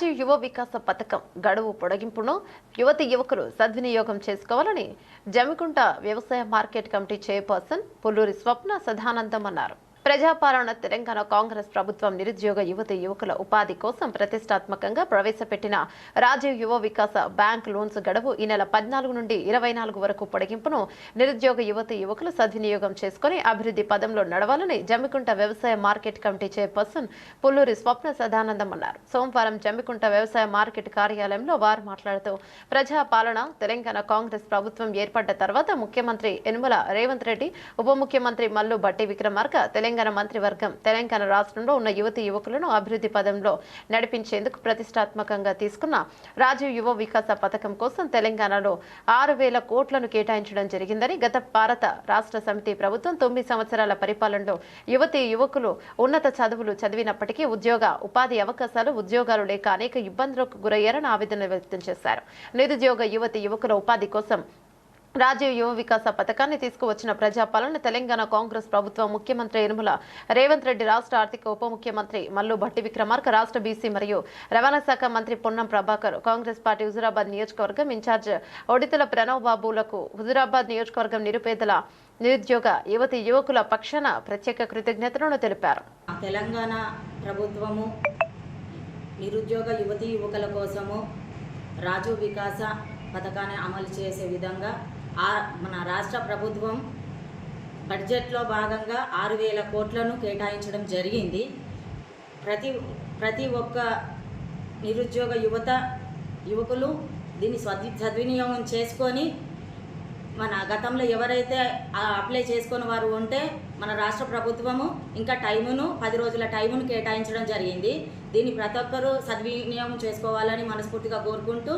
రాజీవ్ యువ వికాస పథకం గడువు పొడిగింపును యువతి యువకులు సద్వినియోగం చేసుకోవాలని జమికుంట వ్యవసాయ market committee chairperson Pulluri Swapna Sadanandam అన్నారు. ప్రజాపాలన తెలంగాణ కాంగ్రెస్ ప్రభుత్వం నిరుద్యోగ యువత యువకుల ఉపాధి కోసం ప్రతిష్టాత్మకంగా ప్రవేశపెట్టిన రాజీవ్ యువ వికాస బ్యాంక్ లోన్స్ గడువు ఈ నెల పద్నాలుగు నుండి ఇరవై నాలుగు వరకు పొడిగింపును నిరుద్యోగ యువత యువకులు సద్వినియోగం చేసుకుని అభివృద్ధి పదంలో నడవాలని జమ్మికుంట వ్యవసాయ market committee chairperson Pulluri Swapna Sadanandam అన్నారు. సోమవారం జమ్మికుంట వ్యవసాయ మార్కెట్ కార్యాలయంలో వారు మాట్లాడుతూ ప్రజాపాలన తెలంగాణ కాంగ్రెస్ ప్రభుత్వం ఏర్పడ్డ తర్వాత ముఖ్యమంత్రి యనుమల రేవంత్ రెడ్డి ఉప ముఖ్యమంత్రి మల్లు బట్టి విక్రమార్క తెలంగాణ తెలంగాణ మంత్రివర్గం తెలంగాణ రాష్ట్రంలో ఉన్న యువతి యువకులను అభివృద్ధి పదంలో నడిపించేందుకు ప్రతిష్టాత్మకంగా తీసుకున్న రాజీవ్ యువ వికాస పథకం కోసం తెలంగాణలో ఆరు వేల కోట్లను కేటాయించడం జరిగిందని గత భారత రాష్ట్ర సమితి ప్రభుత్వం తొమ్మిది సంవత్సరాల పరిపాలనలో యువతి యువకులు ఉన్నత చదువులు చదివినప్పటికీ ఉద్యోగ ఉపాధి అవకాశాలు ఉద్యోగాలు లేక అనేక ఇబ్బందులకు గురయ్యారని ఆవేదన వ్యక్తం చేశారు. నిరుద్యోగ యువతి యువకుల ఉపాధి కోసం రాజీవ్ యువ వికాస పథకాన్ని తీసుకువచ్చిన ప్రజాపాలన తెలంగాణ కాంగ్రెస్ ప్రభుత్వం ముఖ్యమంత్రి యనుమల రేవంత్ రెడ్డి రాష్ట్ర ఆర్థిక ఉప ముఖ్యమంత్రి మల్లు భట్టి విక్రమార్క రాష్ట్ర బీసీ మరియు రవాణా శాఖ మంత్రి పొన్నం ప్రభాకర్ కాంగ్రెస్ పార్టీ హుజురాబాద్ నియోజకవర్గం ఇన్ఛార్జ్ ఒడితల ప్రణవ్ బాబులకు హుజురాబాద్ నియోజకవర్గం నిరుపేదల నిరుద్యోగ యువతి యువకుల పక్షాన ప్రత్యేక కృతజ్ఞతలను తెలిపారు. తెలంగాణ ప్రభుత్వము నిరుద్యోగ యువతి యువకుల కోసము రాజు వికాస పథకాన్ని అమలు చేసే విధంగా మన రాష్ట్ర ప్రభుత్వం బడ్జెట్లో భాగంగా ఆరు వేల కోట్లను కేటాయించడం జరిగింది. ప్రతి ప్రతి ఒక్క నిరుద్యోగ యువత యువకులు దీన్ని సద్వి సద్వినియోగం చేసుకొని మన గతంలో ఎవరైతే ఆ అప్లై చేసుకుని వారు ఉంటే మన రాష్ట్ర ప్రభుత్వము ఇంకా టైమును పది రోజుల టైమును కేటాయించడం జరిగింది. దీన్ని ప్రతి ఒక్కరూ సద్వినియోగం చేసుకోవాలని మనస్ఫూర్తిగా కోరుకుంటూ